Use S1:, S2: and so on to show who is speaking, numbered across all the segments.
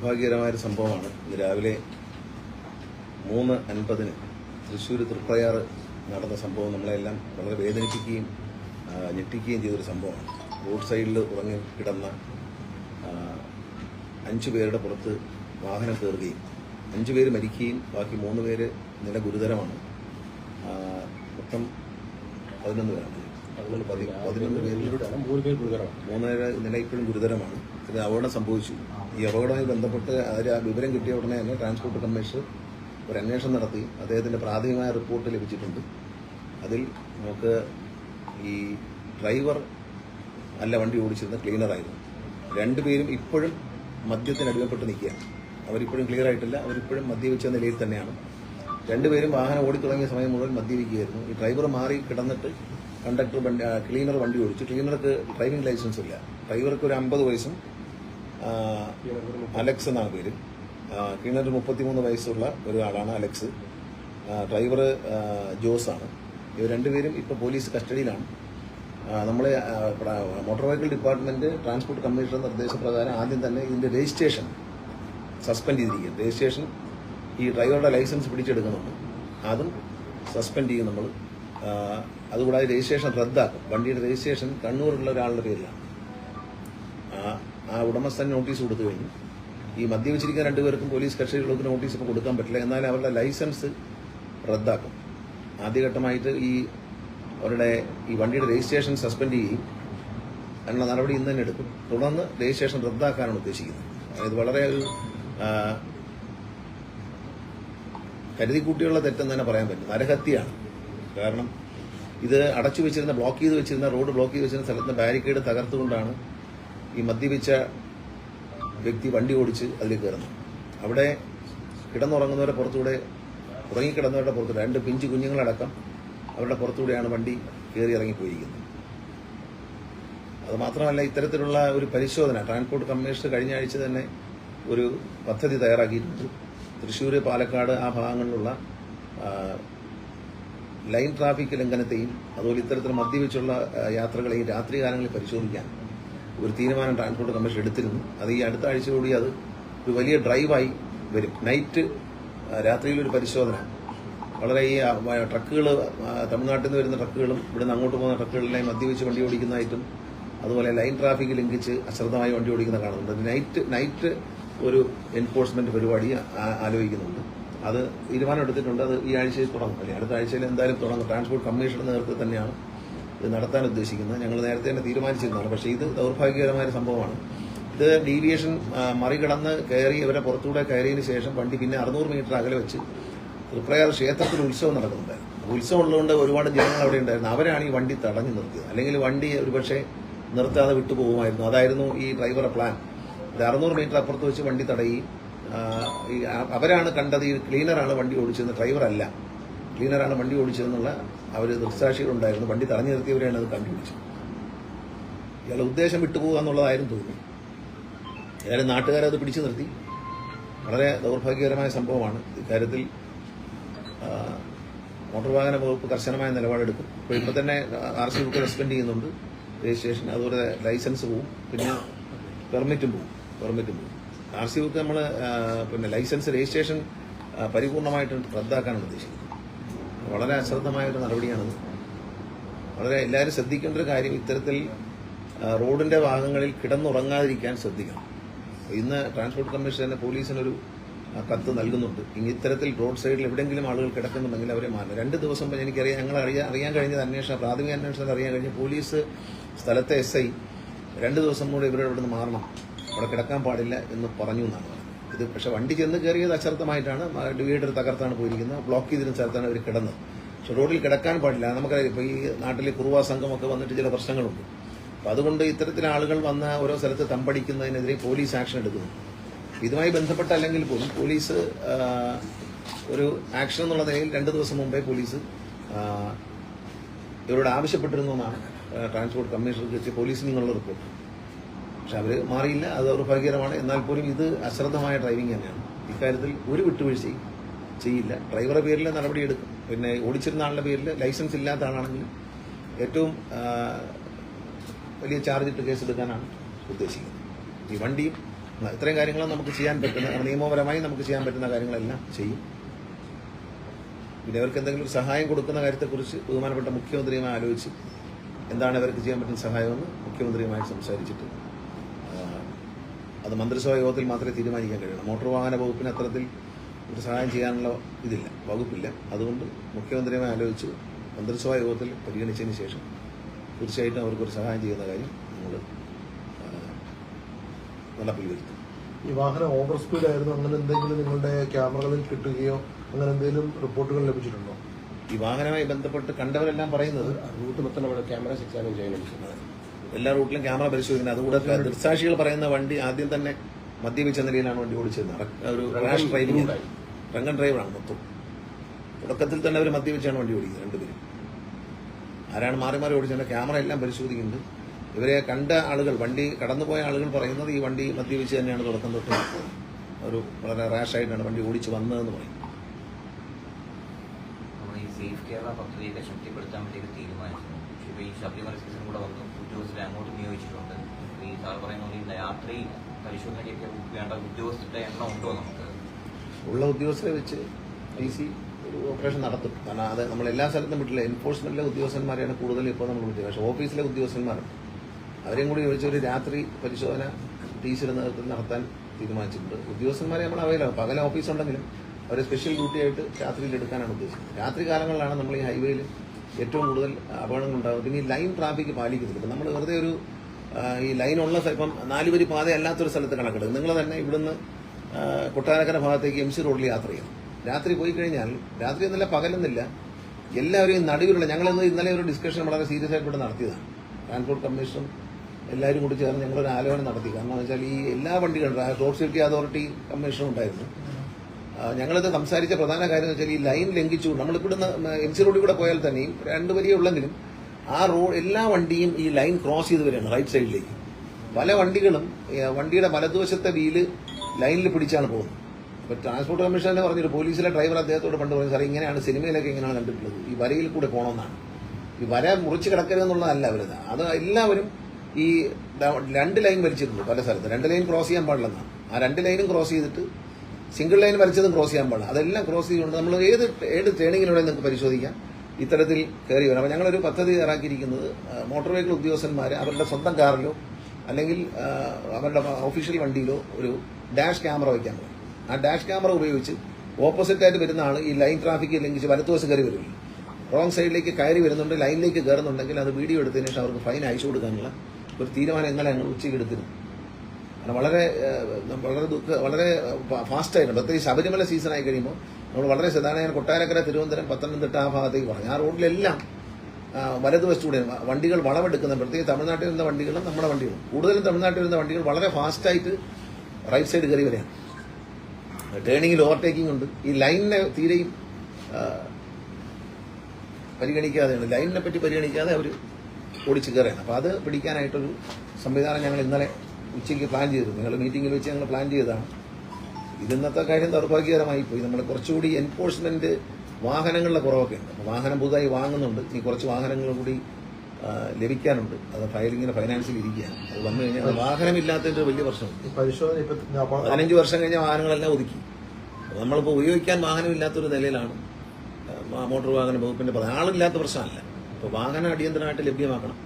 S1: ദൗർഭാഗ്യകരമായ ഒരു സംഭവമാണ്. ഇന്ന് രാവിലെ മൂന്ന് അൻപതിന് തൃശ്ശൂർ തൃപ്രയാറ് നടന്ന സംഭവം നമ്മളെല്ലാം വളരെ വേദനിപ്പിക്കുകയും ഞെട്ടിക്കുകയും ചെയ്തൊരു സംഭവമാണ്. റോഡ് സൈഡിൽ ഉറങ്ങി കിടന്ന അഞ്ചു പേരുടെ പുറത്ത് വാഹനം കയറുകയും അഞ്ചു പേര് മരിക്കുകയും ബാക്കി മൂന്ന് പേര് നില ഗുരുതരമാണ് മൊത്തം പതിനൊന്ന് പേരാണ്. പതി- പതിനൊന്ന് പേരിൽ
S2: മൂന്ന് പേര് ഗുരുതരമാണ്.
S1: മൂന്നര നില ഇപ്പോഴും ഗുരുതരമാണ്. ഇത് അപകടം സംഭവിച്ചു. ഈ അപകടവുമായി ബന്ധപ്പെട്ട് അതിൽ ആ വിവരം കിട്ടിയ ഉടനെ തന്നെ ട്രാൻസ്പോർട്ട് കമ്മീഷൻ ഒരു അന്വേഷണം നടത്തി. അദ്ദേഹത്തിന്റെ പ്രാഥമികമായ റിപ്പോർട്ട് ലഭിച്ചിട്ടുണ്ട്. അതിൽ നമുക്ക് ഈ ഡ്രൈവർ അല്ല വണ്ടി ഓടിച്ചിരുന്ന ക്ലീനറായിരുന്നു രണ്ടുപേരും ഇപ്പോഴും മദ്യത്തിന് അടിമപ്പെട്ട് നിൽക്കുകയാണ്. അവരിപ്പോഴും ക്ലിയർ ആയിട്ടില്ല. അവരിപ്പോഴും മദ്യപിച്ച നിലയിൽ തന്നെയാണ്. രണ്ടുപേരും വാഹനം ഓടിത്തുടങ്ങിയ സമയം മുഴുവൻ മദ്യപിക്കുകയായിരുന്നു. ഈ ഡ്രൈവർ മാറി കിടന്നിട്ട് കണ്ടക്ടർ വണ്ടി ക്ലീനർ വണ്ടി ഓടിച്ചു. ക്ലീനർക്ക് ഡ്രൈവിംഗ് ലൈസൻസ് ഇല്ല. ഡ്രൈവർക്ക് ഒരു അമ്പത് വയസ്സും അലക്സ് എന്നാണ് പേര്. ക്ലീനർ മുപ്പത്തിമൂന്ന് വയസ്സുള്ള ഒരാളാണ് അലക്സ്. ഡ്രൈവർ ജോസാണ് ഇവർ രണ്ടുപേരും ഇപ്പോൾ പോലീസ് കസ്റ്റഡിയിലാണ്. നമ്മളെ motor vehicle department transport commissioner നിർദ്ദേശപ്രകാരം ആദ്യം തന്നെ ഇതിന്റെ രജിസ്ട്രേഷൻ സസ്പെൻഡ് ചെയ്തിരിക്കുക രജിസ്ട്രേഷൻ ഈ ഡ്രൈവറുടെ ലൈസൻസ് പിടിച്ചെടുക്കുന്നുണ്ട്. അതും സസ്പെൻഡ് ചെയ്യും നമ്മൾ അതുകൂടാതെ രജിസ്ട്രേഷൻ റദ്ദാക്കും. വണ്ടിയുടെ രജിസ്ട്രേഷൻ കണ്ണൂരുള്ള ഒരാളുടെ പേരിലാണ്. ആ- ഉടമസ്ഥൻ നോട്ടീസ് കൊടുത്തു കഴിഞ്ഞു. ഈ മദ്യപിച്ചിരിക്കുന്ന രണ്ടുപേർക്കും പോലീസ് കക്ഷികൾക്ക് നോട്ടീസ് ഇപ്പോൾ കൊടുക്കാൻ പറ്റില്ല. എന്നാൽ അവരുടെ ലൈസൻസ് റദ്ദാക്കും. ആദ്യഘട്ടമായിട്ട് ഈ അവരുടെ ഈ വണ്ടിയുടെ രജിസ്ട്രേഷൻ സസ്പെൻഡ് ചെയ്യും. അതിനുള്ള നടപടി ഇന്ന് തന്നെ എടുക്കും. തുടർന്ന് രജിസ്ട്രേഷൻ റദ്ദാക്കാനാണ് ഉദ്ദേശിക്കുന്നത്. അതായത് വളരെ ഒരു കരുതി കരുതിക്കൂട്ടിയുള്ള തെറ്റെന്ന് തന്നെ പറയാൻ പറ്റും നരഹത്യയാണ്. കാരണം ഇത് അടച്ചു വെച്ചിരുന്ന ബ്ലോക്ക് ചെയ്ത് വെച്ചിരുന്ന റോഡ് ബ്ലോക്ക് ചെയ്ത് വെച്ചിരുന്ന സ്ഥലത്ത് ബാരിക്കേഡ് തകർത്തുകൊണ്ടാണ് ഈ മദ്യപിച്ച വ്യക്തി വണ്ടി ഓടിച്ച് അതിൽ കയറുന്നത്. അവിടെ കിടന്നുറങ്ങുന്നവരുടെ പുറത്തൂടെ ഉറങ്ങിക്കിടന്നവരുടെ പുറത്തൂടെ രണ്ട് പിഞ്ചു കുഞ്ഞുങ്ങളടക്കം അവരുടെ പുറത്തൂടെയാണ് വണ്ടി കയറി ഇറങ്ങിപ്പോയിരിക്കുന്നത്. അത് മാത്രമല്ല ഇത്തരത്തിലുള്ള ഒരു പരിശോധന ട്രാൻസ്പോർട്ട് കമ്മീഷണർ കഴിഞ്ഞ ആഴ്ച തന്നെ ഒരു പദ്ധതി തയ്യാറാക്കിയിട്ടുണ്ട്. തൃശ്ശൂർ പാലക്കാട് ആ ഭാഗങ്ങളിലുള്ള ലൈൻ ട്രാഫിക് ലംഘനത്തെയും അതുപോലെ ഇത്തരത്തിൽ മദ്യവെച്ചുള്ള യാത്രകളെയും രാത്രികാലങ്ങളിൽ പരിശോധിക്കാൻ ഒരു തീരുമാനം ട്രാൻസ്പോർട്ട് കമ്മീഷൻ എടുത്തിരുന്നു. അത് ഈ അടുത്ത കൂടി അത് ഒരു വലിയ ഡ്രൈവായി വരും. നൈറ്റ് രാത്രിയിൽ രാത്രിയിലൊരു പരിശോധന. വളരെ ഈ ട്രക്കുകൾ തമിഴ്നാട്ടിൽ നിന്ന് വരുന്ന ട്രക്കുകളും ഇവിടെ നിന്ന് അങ്ങോട്ട് പോകുന്ന ട്രക്കുകളിലായി മദ്യവെച്ച് വണ്ടി ഓടിക്കുന്നതായിട്ടും അതുപോലെ ലൈൻ ട്രാഫിക് ലംഘിച്ച് അശ്രദ്ധമായി വണ്ടി ഓടിക്കുന്ന കാണുന്നുണ്ട്. നൈറ്റ് നൈറ്റ് ഒരു എൻഫോഴ്സ്മെന്റ് പരിപാടി ആലോചിക്കുന്നുണ്ട്. അത് തീരുമാനം എടുത്തിട്ടുണ്ട്. അത് ഈ ആഴ്ചയിൽ തുടങ്ങും. അല്ലെങ്കിൽ അടുത്ത ആഴ്ചയിൽ എന്തായാലും തുടങ്ങും. ട്രാൻസ്പോർട്ട് കമ്മീഷന്റെ നേതൃത്വത്തിൽ തന്നെയാണ് ഇത് നടത്താൻ ഉദ്ദേശിക്കുന്നത്. ഞങ്ങൾ നേരത്തെ തന്നെ തീരുമാനിച്ചിരുന്നതാണ്. പക്ഷേ ഇത് ദൗർഭാഗ്യകരമായ സംഭവമാണ്. ഇത് ഡീവിയേഷൻ മറികടന്ന് കയറി ഇവരെ പുറത്തൂടെ കയറിയതിന് ശേഷം വണ്ടി പിന്നെ അറുന്നൂറ് മീറ്റർ അകലെ വെച്ച് തൃപ്രയാർ ക്ഷേത്രത്തിൽ ഉത്സവം നടക്കുന്നുണ്ടായിരുന്നു. ഉത്സവം ഉള്ളതുകൊണ്ട് ഒരുപാട് ജനങ്ങൾ അവിടെ ഉണ്ടായിരുന്നു. അവരാണ് ഈ വണ്ടി തടഞ്ഞു നിർത്തിയത്. അല്ലെങ്കിൽ വണ്ടി ഒരുപക്ഷെ നിർത്താതെ വിട്ടുപോകുമായിരുന്നു അതായിരുന്നു ഈ ഡ്രൈവറുടെ പ്ലാൻ അറുന്നൂറ് മീറ്റർ അപ്പുറത്ത് വെച്ച് വണ്ടി തടയുകയും അവരാണ് കണ്ടത് ഈ ക്ലീനറാണ് വണ്ടി ഓടിച്ചതെന്ന് ഡ്രൈവറല്ല. ക്ലീനറാണ് വണ്ടി ഓടിച്ചതെന്നുള്ള അവർ ദൃക്സാക്ഷികളുണ്ടായിരുന്നു. വണ്ടി തടഞ്ഞു നിർത്തിയവരെയാണ് അത് കണ്ടുപിടിച്ചത്. ഇയാളുടെ ഉദ്ദേശം വിട്ടുപോകുക എന്നുള്ളതായിരുന്നു തോന്നുന്നു ഏതായാലും നാട്ടുകാരത് പിടിച്ചു നിർത്തി. വളരെ ദൗർഭാഗ്യകരമായ സംഭവമാണ്. ഇക്കാര്യത്തിൽ മോട്ടോർ വാഹന വകുപ്പ് കർശനമായ നിലപാടെടുക്കും. ഇപ്പോൾ ഇപ്പോൾ തന്നെ ആർ സി ബുക്ക് സസ്പെൻഡ് ചെയ്യുന്നുണ്ട്. രജിസ്ട്രേഷൻ അതുപോലെ ലൈസൻസ് പോവും. പിന്നെ പെർമിറ്റും പോവും. പെർമിറ്റും പോവും. ആർ സി ബുക്ക് നമ്മൾ പിന്നെ ലൈസൻസ് രജിസ്ട്രേഷൻ പരിപൂർണമായിട്ട് റദ്ദാക്കാനാണ് ഉദ്ദേശിക്കുന്നത്. വളരെ അശ്രദ്ധമായ ഒരു നടപടിയാണത് വളരെ എല്ലാവരും ശ്രദ്ധിക്കേണ്ട ഒരു കാര്യം ഇത്തരത്തിൽ റോഡിന്റെ ഭാഗങ്ങളിൽ കിടന്നുറങ്ങാതിരിക്കാൻ ശ്രദ്ധിക്കണം. ഇന്ന് ട്രാൻസ്പോർട്ട് കമ്മീഷൻ തന്നെ പോലീസിനൊരു കത്ത് നൽകുന്നുണ്ട്. ഇനി ഇത്തരത്തിൽ റോഡ് സൈഡിൽ എവിടെയെങ്കിലും ആളുകൾ കിടക്കുന്നുണ്ടെങ്കിൽ അവരെ മാറണം രണ്ട് ദിവസം മുമ്പ് എനിക്കറിയാം ഞങ്ങൾ അറിയാൻ അറിയാൻ കഴിഞ്ഞത് അന്വേഷണം പ്രാഥമിക അന്വേഷണത്തിൽ അറിയാൻ കഴിഞ്ഞ. പോലീസ് സ്ഥലത്തെ എസ് ഐ രണ്ട് ദിവസം കൂടെ ഇവരുടെ മാറണം. അവിടെ കിടക്കാൻ പാടില്ല എന്ന് പറഞ്ഞു എന്നാണ് ഇത് പക്ഷെ വണ്ടി ചെന്ന് കയറിയത് അശ്രദ്ധമായിട്ടാണ്. ഡിവൈഡർ തകർത്താണ് പോയിരിക്കുന്നത്. ബ്ലോക്ക് ചെയ്തിരുന്ന സ്ഥലത്താണ് അവർ കിടന്നത്. പക്ഷെ റോഡിൽ കിടക്കാൻ പാടില്ല. നമുക്കറിയാം ഇപ്പോൾ ഈ നാട്ടിൽ കുറുവാ സംഘമൊക്കെ വന്നിട്ട് ചില പ്രശ്നങ്ങളുണ്ട്. അപ്പം അതുകൊണ്ട് ഇത്തരത്തിൽ ആളുകൾ വന്ന ഓരോ സ്ഥലത്ത് തമ്പടിക്കുന്നതിനെതിരെ പോലീസ് ആക്ഷൻ എടുക്കുന്നു. ഇതുമായി ബന്ധപ്പെട്ട അല്ലെങ്കിൽ പോലും പോലീസ് ഒരു ആക്ഷൻ എന്നുള്ള നിലയിൽ രണ്ട് ദിവസം മുമ്പേ പോലീസ് ഇവരോട് ആവശ്യപ്പെട്ടിരുന്നു എന്നാണ് ട്രാൻസ്പോർട്ട് കമ്മീഷണർക്ക് പോലീസിൽ നിന്നുള്ള റിപ്പോർട്ട്. പക്ഷെ അവർ മാറിയില്ല അത് ദൗർഭാഗ്യകരമാണ് എന്നാൽ പോലും ഇത് അശ്രദ്ധമായ ഡ്രൈവിംഗ് തന്നെയാണ്. ഇക്കാര്യത്തിൽ ഒരു വിട്ടുവീഴ്ചയും ചെയ്യില്ല. ഡ്രൈവറുടെ പേരിൽ നടപടിയെടുക്കും പിന്നെ ഓടിച്ചിരുന്ന ആളുടെ പേരിൽ ലൈസൻസ് ഇല്ലാത്ത ആളാണെങ്കിൽ ഏറ്റവും വലിയ ചാർജ് ഇട്ട് കേസെടുക്കാനാണ് ഉദ്ദേശിക്കുന്നത്. ഈ വണ്ടിയും ഇത്രയും കാര്യങ്ങളും നമുക്ക് ചെയ്യാൻ പറ്റുന്ന നിയമപരമായി നമുക്ക് ചെയ്യാൻ പറ്റുന്ന കാര്യങ്ങളെല്ലാം ചെയ്യും. പിന്നെ അവർക്ക് എന്തെങ്കിലും ഒരു സഹായം കൊടുക്കുന്ന കാര്യത്തെക്കുറിച്ച് ബഹുമാനപ്പെട്ട മുഖ്യമന്ത്രിയുമായി ആലോചിച്ച് എന്താണ് ഇവർക്ക് ചെയ്യാൻ പറ്റുന്ന സഹായമെന്ന് മുഖ്യമന്ത്രിയുമായി സംസാരിച്ചിട്ട് ആ, അത് മന്ത്രിസഭാ യോഗത്തിൽ മാത്രമേ തീരുമാനിക്കാൻ കഴിയുള്ളൂ. മോട്ടോർ വാഹന വകുപ്പിന് അത്തരത്തിൽ ഒരു സഹായം ചെയ്യാനുള്ള ഇതില്ല വകുപ്പില്ല. അതുകൊണ്ട് മുഖ്യമന്ത്രിയുമായി ആലോചിച്ച് മന്ത്രിസഭാ യോഗത്തിൽ പരിഗണിച്ചതിന് ശേഷം തീർച്ചയായിട്ടും അവർക്കൊരു സഹായം ചെയ്യുന്ന കാര്യം നമ്മൾ നടപ്പിൽ വരുത്തും
S2: ഈ വാഹനം ഓവർ സ്പീഡ് ആയിരുന്നു അങ്ങനെ എന്തെങ്കിലും നിങ്ങളുടെ ക്യാമറകളിൽ കിട്ടുകയോ അങ്ങനെ എന്തെങ്കിലും റിപ്പോർട്ടുകൾ ലഭിച്ചിട്ടുണ്ടോ?
S1: ഈ വാഹനവുമായി ബന്ധപ്പെട്ട് കണ്ടവരെല്ലാം പറയുന്നത്
S3: റൂട്ട് മൊത്തം ക്യാമറ ക്യാമറ എക്സാമിൻ ചെയ്യുന്നുണ്ട്
S1: എല്ലാ റൂട്ടിലും ക്യാമറ പരിശോധിക്കുന്നത്. അതുകൂടെ ദൃക്സാക്ഷികൾ പറയുന്ന വണ്ടി ആദ്യം തന്നെ മദ്യപിച്ച നിലയിലാണ് വണ്ടി ഓടിച്ചിരുന്നത്. ഒരു റാഷ് ഡ്രൈവിംഗ് റങ്കൻ ഡ്രൈവറാണ് മൊത്തം. തുടക്കത്തിൽ തന്നെ അവർ മദ്യപിച്ചാണ് വണ്ടി ഓടിക്കുന്നത് രണ്ടുപേരും. ആരാണ് മാറി മാറി ഓടിച്ചത് ക്യാമറ എല്ലാം പരിശോധിക്കുന്നുണ്ട്. ഇവരെ കണ്ട ആളുകൾ വണ്ടി കടന്നുപോയ ആളുകൾ പറയുന്നത് ഈ വണ്ടി മദ്യപിച്ച് തന്നെയാണ് തുടക്കം തൊട്ട് ഒരു വളരെ റാഷായിട്ടാണ് വണ്ടി ഓടിച്ച് വന്നതെന്ന് പറയും.
S4: ഈ സേഫ് കേരള പദ്ധതിയൊക്കെ ശക്തിപ്പെടുത്താൻ വേണ്ടി തീരുമാനിച്ചു പക്ഷേ ഇപ്പോൾ ഈ ശബരിമല സീസൺ കൂടെ വന്നു. ഉദ്യോഗസ്ഥരെ അങ്ങോട്ട് നിയോഗിച്ചിട്ടുണ്ട്. ഈ സാർ പറയുന്ന പോലെ രാത്രി പരിശോധനയ്ക്കൊക്കെ വേണ്ട ഉദ്യോഗസ്ഥരുടെ എണ്ണം ഉണ്ടോ നമുക്ക്?
S1: ഉള്ള ഉദ്യോഗസ്ഥരെ വെച്ച് ഐ സി ഓപ്പറേഷൻ നടത്തും. കാരണം അത് നമ്മൾ എല്ലാ സ്ഥലത്തും വിട്ടില്ല എൻഫോഴ്സ്മെന്റിലെ ഉദ്യോഗസ്ഥന്മാരെയാണ് കൂടുതൽ ഇപ്പോൾ നമ്മൾ വിട്ടത് പക്ഷേ ഓഫീസിലെ ഉദ്യോഗസ്ഥന്മാരും അവരെയും കൂടി ചോദിച്ച ഒരു രാത്രി പരിശോധന ടി സിയുടെ നേതൃത്വത്തിൽ നടത്താൻ തീരുമാനിച്ചിട്ടുണ്ട്. ഉദ്യോഗസ്ഥന്മാരെ നമ്മൾ അവൈലബിൾ പകൽ ഓഫീസ് ഉണ്ടെങ്കിലും അവരെ സ്പെഷ്യൽ ഡ്യൂട്ടി ആയിട്ട് രാത്രിയിൽ എടുക്കാനാണ് ഉദ്ദേശിച്ചത് രാത്രി കാലങ്ങളിലാണ് നമ്മൾ ഈ ഹൈവേയിൽ ഏറ്റവും കൂടുതൽ അപകടങ്ങൾ ഉണ്ടാകും. പിന്നെ ഈ ലൈൻ ട്രാഫിക് പാലിക്കുന്നില്ല ഇപ്പം നമ്മൾ വെറുതെ ഒരു ഈ സ്ഥലം ഇപ്പം നാലുവരി പാത അല്ലാത്തൊരു സ്ഥലത്ത് കണക്കെടുക്കും. നിങ്ങൾ തന്നെ ഇവിടുന്ന് കൊട്ടാരക്കര ഭാഗത്തേക്ക് എം സി റോഡിൽ യാത്ര ചെയ്യണം. രാത്രി പോയി കഴിഞ്ഞാൽ രാത്രി എന്നല്ല പകലെന്നില്ല എല്ലാവരെയും നടുവിലുള്ള ഞങ്ങളിന്ന് ഇന്നലെ ഒരു ഡിസ്കഷൻ വളരെ സീരിയസ് ആയിട്ട് ഇവിടെ നടത്തിയതാണ്. ട്രാൻസ്പോർട്ട് കമ്മീഷൻ എല്ലാവരും കൂടി ചേർന്ന് ഞങ്ങളൊരു ആലോചന നടത്തി. കാരണം എന്ന് വെച്ചാൽ ഈ എല്ലാ വണ്ടികളും റോഡ് സേഫ്റ്റി അതോറിറ്റി കമ്മീഷനും ഉണ്ടായിരുന്നു. ഞങ്ങളിത് സംസാരിച്ച പ്രധാന കാര്യം എന്ന് വെച്ചാൽ ഈ ലൈൻ ലംഘിച്ചു നമ്മളിവിടുന്ന് എം സി റോഡിൽ കൂടെ പോയാൽ തന്നെയും രണ്ട് വരിയേ ഉള്ളെങ്കിലും ആ റോഡ് എല്ലാ വണ്ടിയും ഈ ലൈൻ ക്രോസ് ചെയ്ത് വരികയാണ് റൈറ്റ് സൈഡിലേക്ക് പല വണ്ടികളും വണ്ടിയുടെ വലതുവശത്തെ വീൽ ലൈനിൽ പിടിച്ചാണ് പോകുന്നത്. അപ്പൊ ട്രാൻസ്പോർട്ട് കമ്മീഷൻ തന്നെ പറഞ്ഞൊരു പോലീസിലെ ഡ്രൈവർ അദ്ദേഹത്തോട് പണ്ട് പറഞ്ഞു സാറേ ഇങ്ങനെയാണ് സിനിമയിലൊക്കെ ഇങ്ങനെയാണ് കണ്ടിട്ടുള്ളത്. ഈ വരയിൽ കൂടെ പോകണമെന്നാണ് ഈ വര മുറിച്ച് കിടക്കരുതെന്നുള്ളതല്ല അവരത് അത് എല്ലാവരും ഈ രണ്ട് ലൈൻ വലിച്ചിട്ടുണ്ട് പല സ്ഥലത്ത്. രണ്ട് ലൈൻ ക്രോസ് ചെയ്യാൻ പാടില്ലെന്നാണ്. ആ രണ്ട് ലൈനും ക്രോസ് ചെയ്തിട്ട് സിംഗിൾ ലൈൻ വലിച്ചതും ക്രോസ് ചെയ്യാൻ പാടില്ല. അതെല്ലാം ക്രോസ് ചെയ്തുകൊണ്ട് നമ്മൾ ഏത് ഏത് ട്രെയിനിങ്ങിലൂടെ നിങ്ങൾക്ക് പരിശോധിക്കാം. ഇത്തരത്തിൽ കയറി വരാം. അപ്പോൾ ഞങ്ങളൊരു പദ്ധതി ഇറക്കിയിരിക്കുന്നത് മോട്ടോർ വെഹിക്കിൾ ഉദ്യോഗസ്ഥന്മാർ അവരുടെ സ്വന്തം കാറിലോ അല്ലെങ്കിൽ അവരുടെ ഒഫീഷ്യൽ വണ്ടിയിലോ ഒരു ഡാഷ് ക്യാമറ വയ്ക്കാൻ പറയും. ആ ഡാഷ് ക്യാമറ ഉപയോഗിച്ച് ഓപ്പോസിറ്റായിട്ട് വരുന്ന ആൾ ഈ ലൈൻ ട്രാഫിക് ലംഘിച്ച് വലത്തുവശം കയറി വരില്ല റോങ് സൈഡിലേക്ക് കയറി വരുന്നുണ്ട് ലൈനിലേക്ക് കയറുന്നുണ്ടെങ്കിൽ അത് വീഡിയോ എടുത്തതിന് ശേഷം അവർക്ക് ഫൈൻ അയച്ചു കൊടുക്കാനുള്ള ഒരു തീരുമാനം ഇന്നലെ ഞങ്ങൾ ഉച്ചയ്ക്ക് എടുത്തിരുന്നു വളരെ വളരെ ദുഃഖ വളരെ ഫാസ്റ്റ് ആയിരുന്നു പ്രത്യേകിച്ച് ശബരിമല സീസൺ ആയി കഴിയുമ്പോൾ നമ്മൾ വളരെ ഞാൻ കൊട്ടാരക്കര തിരുവനന്തപുരം പത്തനംതിട്ട ആ ഭാഗത്തേക്ക് പറഞ്ഞു ആ റോഡിലെല്ലാം വലതുവശത്തൂടെ വണ്ടികൾ വളവെടുക്കുന്ന പ്രത്യേകിച്ച് തമിഴ്നാട്ടിൽ വരുന്ന വണ്ടികളും നമ്മുടെ വണ്ടികളും. കൂടുതലും തമിഴ്നാട്ടിൽ വരുന്ന വണ്ടികൾ വളരെ ഫാസ്റ്റായിട്ട് റൈറ്റ് സൈഡ് കയറി വരികയാണ്. ടേണിങ്ങിൽ ഓവർടേക്കിംഗ് ഉണ്ട്. ഈ ലൈനിനെ തീരെയും പരിഗണിക്കാതെയാണ്. ലൈനിനെ പറ്റി പരിഗണിക്കാതെ അവർ ഓടിച്ച് കയറുകയാണ്. അപ്പോൾ അത് പിടിക്കാനായിട്ടൊരു സംവിധാനം ഞങ്ങൾ ഇന്നലെ ഉച്ചയ്ക്ക് പ്ലാൻ ചെയ്തു. നിങ്ങൾ മീറ്റിംഗിൽ വെച്ച് ഞങ്ങൾ പ്ലാൻ ചെയ്തതാണ് ഇതിന്നത്തെ കാര്യം ദൗർഭാഗ്യകരമായി പോയി. നമ്മൾ കുറച്ചുകൂടി എൻഫോഴ്സ്മെന്റ് വാഹനങ്ങളുടെ കുറവൊക്കെ ഉണ്ട്. അപ്പോൾ വാഹനം പുതുതായി വാങ്ങുന്നുണ്ട്. ഇനി കുറച്ച് വാഹനങ്ങൾ കൂടി ലഭിക്കാനുണ്ട്. അത് ഫയലിങ്ങിന് ഫൈനാൻസിൽ ഇരിക്കുകയാണ്. അത് വന്നു കഴിഞ്ഞാൽ അത് വാഹനമില്ലാത്തതിന്റെ വലിയ പ്രശ്നമുണ്ട്. പതിനഞ്ച് വർഷം കഴിഞ്ഞ വാഹനങ്ങളെല്ലാം ഒതുക്കി. അപ്പോൾ നമ്മളിപ്പോൾ ഉപയോഗിക്കാൻ വാഹനമില്ലാത്തൊരു നിലയിലാണ് മോട്ടോർ വാഹന വകുപ്പിന്റെ പദ്ധതി ആളില്ലാത്ത പ്രശ്നമല്ല. ഇപ്പോൾ വാഹനം അടിയന്തരമായിട്ട് ലഭ്യമാക്കണം.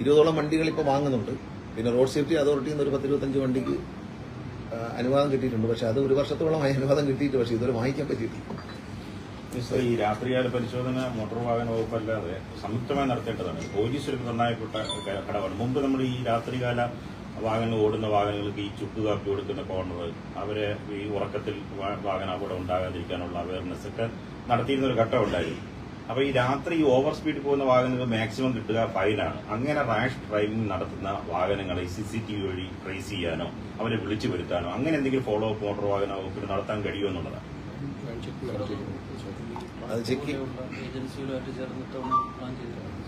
S1: ഇരുപതോളം വണ്ടികൾ ഇപ്പോൾ വാങ്ങുന്നുണ്ട്. പിന്നെ റോഡ് സേഫ്റ്റി അതോറിറ്റി നിന്ന് ഒരു പത്തിരുപത്തഞ്ച് വണ്ടിക്ക് അനുവാദം കിട്ടിയിട്ടുണ്ട്. പക്ഷെ അത് ഒരു വർഷത്തോളമായി അനുവാദം കിട്ടിയിട്ട് പക്ഷേ ഇതുവരെ വാങ്ങിക്കാൻ പറ്റിയിട്ടില്ല.
S5: ഈ രാത്രികാല പരിശോധന മോട്ടോർ വാഹന വകുപ്പല്ലാതെ സംയുക്തമായി നടത്തേണ്ടതാണ്. പോലീസ് ഒരു നിർണായകപ്പെട്ട ഘടകമാണ് മുമ്പ് നമ്മൾ ഈ രാത്രികാല വാഹനങ്ങൾ ഓടുന്ന വാഹനങ്ങൾക്ക് ഈ ചുട്ടുകാപ്പി കൊടുക്കുന്ന കോർണർ അവരെ ഈ ഉറക്കത്തിൽ വാഹന അപകടം ഉണ്ടാകാതിരിക്കാനുള്ള അവയർനെസ് ഒക്കെ നടത്തിയിരുന്ന ഒരു ഘട്ടം ഉണ്ടായിരുന്നു. അപ്പൊ ഈ രാത്രി ഓവർ സ്പീഡ് പോകുന്ന വാഹനങ്ങൾ മാക്സിമം കിട്ടുക ഫൈനാണ് അങ്ങനെ റാഷ് ഡ്രൈവിംഗ് നടത്തുന്ന വാഹനങ്ങളെ സി സി ടി വി വഴി ട്രേസ് ചെയ്യാനോ അവരെ വിളിച്ചു വരുത്താനോ അങ്ങനെ എന്തെങ്കിലും ഫോളോ അപ്പ് മോട്ടോർ വാഹന വകുപ്പിന് നടത്താൻ കഴിയുമോ എന്നുള്ളതാണ്.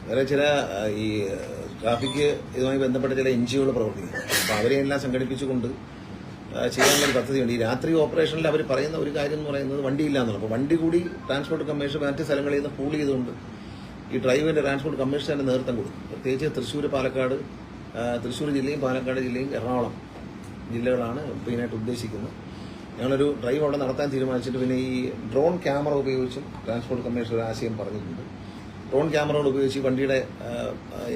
S1: വേറെ ചില ഈ ട്രാഫിക് ഇതുമായി ബന്ധപ്പെട്ട ചില എൻ ജിഒകൾ പ്രവർത്തിക്കുന്നു. അപ്പോൾ അവരെയെല്ലാം സംഘടിപ്പിച്ചുകൊണ്ട് ആ, ചെയ്യാനുള്ള ഒരു പദ്ധതിയുണ്ട്. ഈ രാത്രി ഓപ്പറേഷനിൽ അവർ പറയുന്ന ഒരു കാര്യം എന്ന് പറയുന്നത് വണ്ടിയില്ല എന്നുള്ളത് അപ്പോൾ വണ്ടി കൂടി ട്രാൻസ്പോർട്ട് കമ്മീഷൻ മറ്റ് സ്ഥലങ്ങളിൽ നിന്ന് പൂൾ ചെയ്തുകൊണ്ട് ഈ ഡ്രൈവറിന്റെ ട്രാൻസ്പോർട്ട് കമ്മീഷൻ തന്നെ നേതൃത്വം കൊടുക്കും. പ്രത്യേകിച്ച് തൃശ്ശൂർ പാലക്കാട് തൃശ്ശൂർ ജില്ലയും പാലക്കാട് ജില്ലയും എറണാകുളം ജില്ലകളാണ് മെയിനായിട്ട് ഉദ്ദേശിക്കുന്നത്. ഞങ്ങളൊരു ഡ്രൈവ് അവിടെ നടത്താൻ തീരുമാനിച്ചിട്ട് പിന്നെ ഈ ഡ്രോൺ ക്യാമറ ഉപയോഗിച്ചും ട്രാൻസ്പോർട്ട് കമ്മീഷൻ ഒരു ആശയം പറഞ്ഞിട്ടുണ്ട്. ഡ്രോൺ ക്യാമറകൾ ഉപയോഗിച്ച് വണ്ടിയുടെ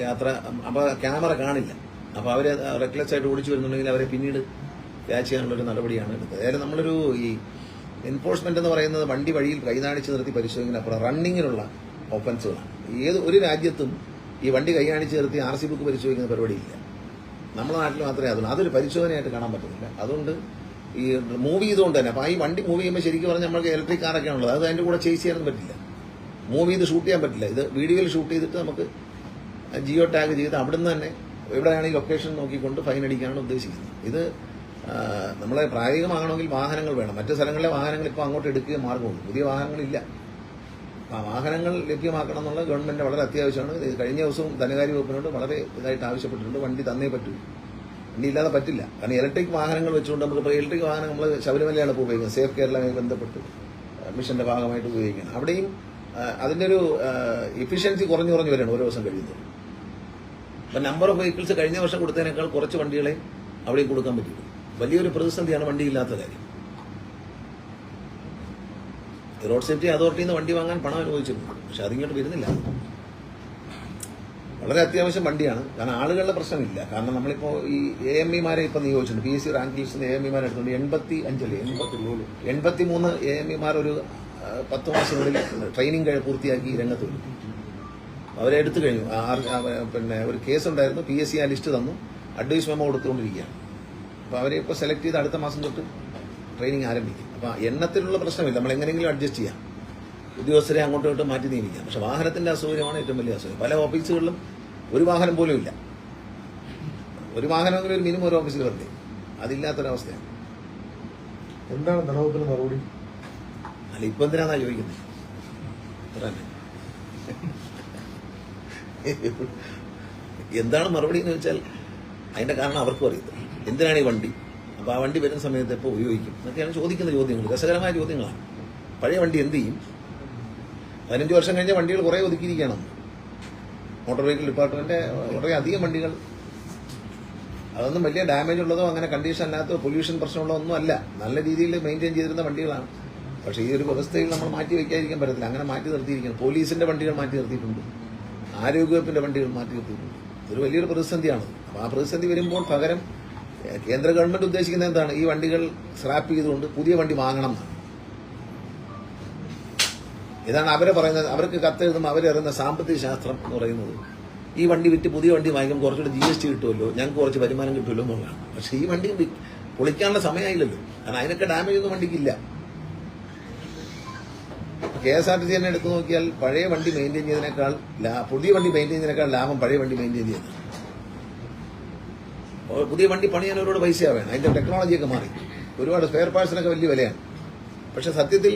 S1: യാത്ര അപ്പോൾ ക്യാമറ കാണില്ല. അപ്പോൾ അവർ റെക്ലെസ് ആയിട്ട് ഓടിച്ചു വരുന്നുണ്ടെങ്കിൽ അവരെ പിന്നീട് ക്യാച്ച് ചെയ്യാനുള്ള ഒരു നടപടിയാണ് എടുത്തത്. അതായത് നമ്മളൊരു ഈ എൻഫോഴ്സ്മെന്റ് എന്ന് പറയുന്നത് വണ്ടി വഴിയിൽ കൈനാണിച്ച് നിർത്തി പരിശോധിക്കുന്നതിനപ്പുറം റണ്ണിങ്ങിലുള്ള ഓഫൻസുകളാണ് ഏത് ഒരു രാജ്യത്തും ഈ വണ്ടി കൈകാണിച്ച് നിർത്തി ആർ സി ബുക്ക് പരിശോധിക്കുന്ന പരിപാടിയില്ല. നമ്മുടെ നാട്ടിൽ മാത്രമേ അതുള്ളൂ. അതൊരു പരിശോധനയായിട്ട് കാണാൻ പറ്റുന്നില്ല അതുകൊണ്ട് ഈ മൂവ് ചെയ്തുകൊണ്ട് തന്നെ അപ്പോൾ ഈ വണ്ടി മൂവ് ചെയ്യുമ്പോൾ ശരിക്കും പറഞ്ഞാൽ നമുക്ക് ഇലക്ട്രിക് കാറൊക്കെ ഉള്ളത് അത് അതിന്റെ കൂടെ ചേസ് ചെയ്യാനൊന്നും പറ്റില്ല. മൂവ് ചെയ്ത് ഷൂട്ട് ചെയ്യാൻ പറ്റില്ല. ഇത് വീഡിയോയിൽ ഷൂട്ട് ചെയ്തിട്ട് നമുക്ക് ജിയോ ടാഗ് ചെയ്ത് അവിടുന്ന് തന്നെ എവിടെയാണ് ഈ ലൊക്കേഷൻ നോക്കിക്കൊണ്ട് ഫൈൻ അടിക്കാനാണ് ഉദ്ദേശിക്കുന്നത്. ഇത് നമ്മളെ പ്രായോഗികമാകണമെങ്കിൽ വാഹനങ്ങൾ വേണം. മറ്റു സ്ഥലങ്ങളിലെ വാഹനങ്ങൾ ഇപ്പോൾ അങ്ങോട്ട് എടുക്കുകയും മാർഗമുണ്ട്. പുതിയ വാഹനങ്ങളില്ല. വാഹനങ്ങൾ ലഭ്യമാക്കണം എന്നുള്ള ഗവൺമെന്റ് വളരെ അത്യാവശ്യമാണ്. കഴിഞ്ഞ ദിവസവും ധനകാര്യ വകുപ്പിനോട് വളരെ ഇതായിട്ട് ആവശ്യപ്പെട്ടിട്ടുണ്ട്. വണ്ടി തന്നേ പറ്റൂ. വണ്ടി ഇല്ലാതെ പറ്റില്ല. കാരണം ഇലക്ട്രിക് വാഹനങ്ങൾ വെച്ചുകൊണ്ട് നമുക്ക് ഇപ്പോൾ ഇലക്ട്രിക് വാഹനം നമ്മൾ ശബരിമലയാണ് ഇപ്പോൾ ഉപയോഗിക്കുന്നത്. സേഫ് കേരളമായി ബന്ധപ്പെട്ട് മിഷന്റെ ഭാഗമായിട്ട് ഉപയോഗിക്കുന്നത്. അവിടെയും അതിന്റെ ഒരു എഫിഷ്യൻസി കുറഞ്ഞു കുറഞ്ഞു വരികയാണ് ഓരോ ദിവസം കഴിയുന്നത്. അപ്പൊ നമ്പർ ഓഫ് വെഹിക്കിൾസ് കഴിഞ്ഞ വർഷം കൊടുത്തതിനേക്കാൾ കുറച്ച് വണ്ടികളെ അവിടെയും കൊടുക്കാൻ പറ്റും വലിയൊരു പ്രതിസന്ധിയാണ് വണ്ടി ഇല്ലാത്ത കാര്യം. റോഡ് സേഫ്റ്റി അതോറിറ്റിയിൽ നിന്ന് വണ്ടി വാങ്ങാൻ പണം അനുഭവിച്ചിട്ടുണ്ട് പക്ഷെ അതിങ്ങോട്ട് വരുന്നില്ല. വളരെ അത്യാവശ്യം വണ്ടിയാണ്. കാരണം ആളുകളുടെ പ്രശ്നമില്ല. കാരണം നമ്മളിപ്പോ ഈ എ എം ഇമാരെ ഇപ്പൊ നിയോഗിച്ചിട്ടുണ്ട്. പി എസ് സി റാങ്ക് ലിസ്റ്റിൽ എ എം ഇമാരെ എടുത്തുകൊണ്ട് എൺപത്തി അഞ്ചല്ലേ എൺപത്തി മൂന്ന് എ എം ഇമാർ ഒരു പത്ത് മാസങ്ങളിൽ ട്രെയിനിങ് പൂർത്തിയാക്കി രംഗത്ത് വരും. അവരെ എടുത്തു കഴിഞ്ഞു. പിന്നെ ഒരു കേസ് ഉണ്ടായിരുന്നു പി എസ് സി ആ ലിസ്റ്റ് തന്നു. അഡ്വൈസ് മെമ്മോ കൊടുത്തുകൊണ്ടിരിക്കുകയാണ്. അപ്പോൾ അവരെ ഇപ്പോൾ സെലക്ട് ചെയ്ത് അടുത്ത മാസം തൊട്ട് ട്രെയിനിങ് ആരംഭിക്കും. അപ്പോൾ എണ്ണത്തിലുള്ള പ്രശ്നമില്ല. നമ്മൾ എങ്ങനെയെങ്കിലും അഡ്ജസ്റ്റ് ചെയ്യാം. ഉദ്യോഗസ്ഥരെ അങ്ങോട്ടും ഇങ്ങോട്ടും മാറ്റി നിയമിക്കാം. പക്ഷെ വാഹനത്തിന്റെ അസൗകര്യമാണ് ഏറ്റവും വലിയ അസൗകര്യം. പല ഓഫീസുകളിലും ഒരു വാഹനം പോലും ഇല്ല. ഒരു വാഹനമെങ്കിലും ഒരു മിനിമം ഒരു ഓഫീസിൽ വരണ്ടേ അതില്ലാത്തൊരവസ്ഥയാണ്.
S2: എന്താണ് ധനവകുപ്പിന് മറുപടി?
S1: അല്ല ഇപ്പൊ എന്തിനാന്നാ ചോദിക്കുന്നത് അത്ര എന്താണ് മറുപടി എന്ന് വെച്ചാൽ അതിന്റെ കാരണം അവർക്കും അറിയത്തില്ല. എന്തിനാണ് ഈ വണ്ടി? അപ്പൊ ആ വണ്ടി വരുന്ന സമയത്ത് എപ്പോൾ ഉപയോഗിക്കും? എന്നൊക്കെയാണ് ചോദിക്കുന്ന ചോദ്യങ്ങൾ രസകരമായ ചോദ്യങ്ങളാണ്. പഴയ വണ്ടി എന്ത് ചെയ്യും? പതിനഞ്ച് വർഷം കഴിഞ്ഞ വണ്ടികൾ കുറെ ഒതുക്കിയിരിക്കണം. മോട്ടോർ വെഹിക്കിൾ ഡിപ്പാർട്ട്മെന്റ് വളരെ അധികം വണ്ടികൾ. അതൊന്നും വലിയ ഡാമേജ് ഉള്ളതോ അങ്ങനെ കണ്ടീഷൻ അല്ലാത്തതോ പൊല്യൂഷൻ പ്രശ്നമുള്ളതോ ഒന്നും അല്ല. നല്ല രീതിയിൽ മെയിന്റെയിൻ ചെയ്തിരുന്ന വണ്ടികളാണ്. പക്ഷേ ഈ ഒരു വ്യവസ്ഥയിൽ നമ്മൾ മാറ്റി വയ്ക്കാതിരിക്കാൻ പറ്റത്തില്ല. അങ്ങനെ മാറ്റി നിർത്തിയിരിക്കുന്നു പോലീസിന്റെ വണ്ടികൾ മാറ്റി നിർത്തിയിട്ടുണ്ട്. ആരോഗ്യവകുപ്പിന്റെ വണ്ടികൾ മാറ്റി നിർത്തിയിട്ടുണ്ട്. ഇതൊരു വലിയൊരു പ്രതിസന്ധിയാണ്. അപ്പോൾ ആ പ്രതിസന്ധി വരുമ്പോൾ പകരം കേന്ദ്ര ഗവൺമെന്റ് ഉദ്ദേശിക്കുന്നത് എന്താണ്? ഈ വണ്ടികൾ സ്ക്രാപ്പ് ചെയ്തുകൊണ്ട് പുതിയ വണ്ടി വാങ്ങണം എന്നാണ്. ഇതാണ് അവരെ പറയുന്നത്. അവർക്ക് കത്തെഴുതുമ്പോൾ അവരറിയുന്ന സാമ്പത്തിക ശാസ്ത്രം എന്ന് പറയുന്നത്. ഈ വണ്ടി വിറ്റ് പുതിയ വണ്ടി വാങ്ങിക്കുമ്പോൾ കുറച്ചുകൂടി ജി എസ് ടി കിട്ടുമല്ലോ? ഞങ്ങൾക്ക് കുറച്ച് വരുമാനം കിട്ടുമല്ലോ എന്നുള്ളതാണ്. പക്ഷേ ഈ വണ്ടി പൊളിക്കാനുള്ള സമയമായില്ലല്ലോ. കാരണം അതിനൊക്കെ ഡാമേജ് ഒന്നും വണ്ടിക്കില്ല K S R T C തന്നെ എടുത്തു നോക്കിയാൽ പഴയ വണ്ടി മെയിന്റെയിൻ ചെയ്തതിനേക്കാൾ പുതിയ വണ്ടി മെയിന്റെയിൻ ചെയ്തതിനേക്കാൾ ലാഭം പഴയ വണ്ടി മെയിന്റെയിൻ ചെയ്യുന്നത് പുതിയ വണ്ടി പണിയാൻ ഒരുപാട് പൈസ വേണം അതിന്റെ ടെക്നോളജിയൊക്കെ മാറി. ഒരുപാട് സ്പെയർ പാർട്സിനൊക്കെ വലിയ വിലയാണ്. പക്ഷെ സത്യത്തിൽ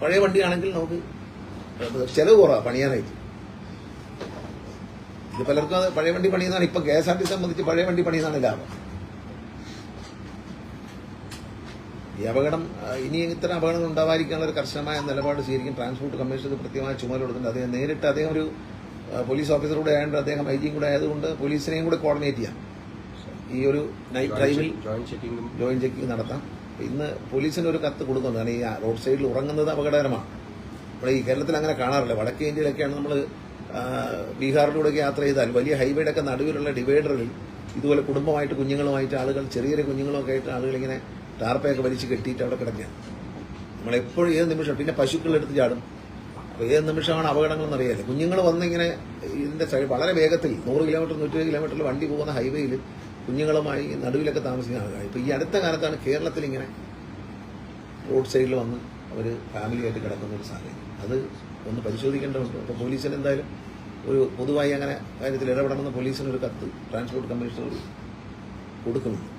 S1: പഴയ വണ്ടിയാണെങ്കിൽ നമുക്ക് ചെലവ് കുറവാണ് പണിയാനായിട്ട്. ഇത് പലർക്കും അത് പഴയ വണ്ടി പണിയുന്നതാണ്. ഇപ്പൊ കെ എസ് ആർ ടി സംബന്ധിച്ച് പഴയ വണ്ടി പണിയുന്നതാണ് ലാഭം. ഈ അപകടം ഇനി ഇത്തരം അപകടങ്ങൾ ഉണ്ടാവാതിരിക്കാനുള്ള ഒരു കർശനമായ നിലപാട് സ്വീകരിക്കും. ട്രാൻസ്പോർട്ട് കമ്മീഷൻ കൃത്യമായ ചുമതല കൊടുക്കുന്നുണ്ട്. അദ്ദേഹം നേരിട്ട് അദ്ദേഹം ഒരു പോലീസ് ഓഫീസറൂടെ ആയതുകൊണ്ട് അദ്ദേഹം ഐ ജിയും കൂടെ ആയതുകൊണ്ട് പോലീസിനെയും കൂടെ കോർഡിനേറ്റ് ചെയ്യാം. ഈ ഒരു നൈറ്റ് ഡ്രൈവിൽ
S3: ജോയിന്റ് ചെക്കിങ്ങും
S1: ജോയിൻ ചെക്കിംഗ് നടത്താം. ഇന്ന് പോലീസിന് ഒരു കത്ത് കൊടുക്കുന്നു കാരണം ഈ റോഡ് സൈഡിൽ ഉറങ്ങുന്നത് അപകടകരമാണ്. നമ്മുടെ ഈ കേരളത്തിൽ അങ്ങനെ കാണാറില്ല. വടക്കേ ഇന്ത്യയിലൊക്കെയാണ് നമ്മൾ ബീഹാറിലൂടെയൊക്കെ യാത്ര ചെയ്താൽ വലിയ ഹൈവേയുടെ ഒക്കെ നടുവിലുള്ള ഡിവൈഡറിൽ ഇതുപോലെ കുടുംബമായിട്ട് കുഞ്ഞുങ്ങളുമായിട്ട് ആളുകൾ ചെറിയ ചെറിയ കുഞ്ഞുങ്ങളൊക്കെ ആയിട്ട് ആളുകൾ ഇങ്ങനെ ടാർപ്പയൊക്കെ വലിച്ച് കെട്ടിയിട്ട് അവിടെ കിടക്കുകയാണ് നമ്മളെപ്പോഴും ഏത് നിമിഷം പിന്നെ പശുക്കളെടുത്ത് ചാടും. അപ്പോൾ ഏത് നിമിഷമാണ് അപകടങ്ങളെന്ന് അറിയാതെ കുഞ്ഞുങ്ങൾ വന്നിങ്ങനെ ഇതിന്റെ സൈഡ് വളരെ വേഗത്തിൽ നൂറ് കിലോമീറ്റർ നൂറ്റി കിലോമീറ്ററിൽ വണ്ടി പോകുന്ന ഹൈവേയിൽ കുഞ്ഞുങ്ങളുമായി നടുവിലൊക്കെ താമസിക്കുന്ന ആൾക്കാർ ഇപ്പോൾ ഈ അടുത്ത കാലത്താണ് കേരളത്തിൽ ഇങ്ങനെ റോഡ് സൈഡിൽ വന്ന് അവർ ഫാമിലിയായിട്ട് കിടക്കുന്ന ഒരു സാഹചര്യം. അത് ഒന്ന് പരിശോധിക്കേണ്ടതുണ്ട് അപ്പോൾ പോലീസിന് എന്തായാലും ഒരു പൊതുവായി അങ്ങനെ കാര്യത്തിൽ ഇടപെടണമെന്ന് പോലീസിന് ഒരു കത്ത് ട്രാൻസ്പോർട്ട് കമ്മീഷണർ കൊടുക്കുന്നുണ്ട്.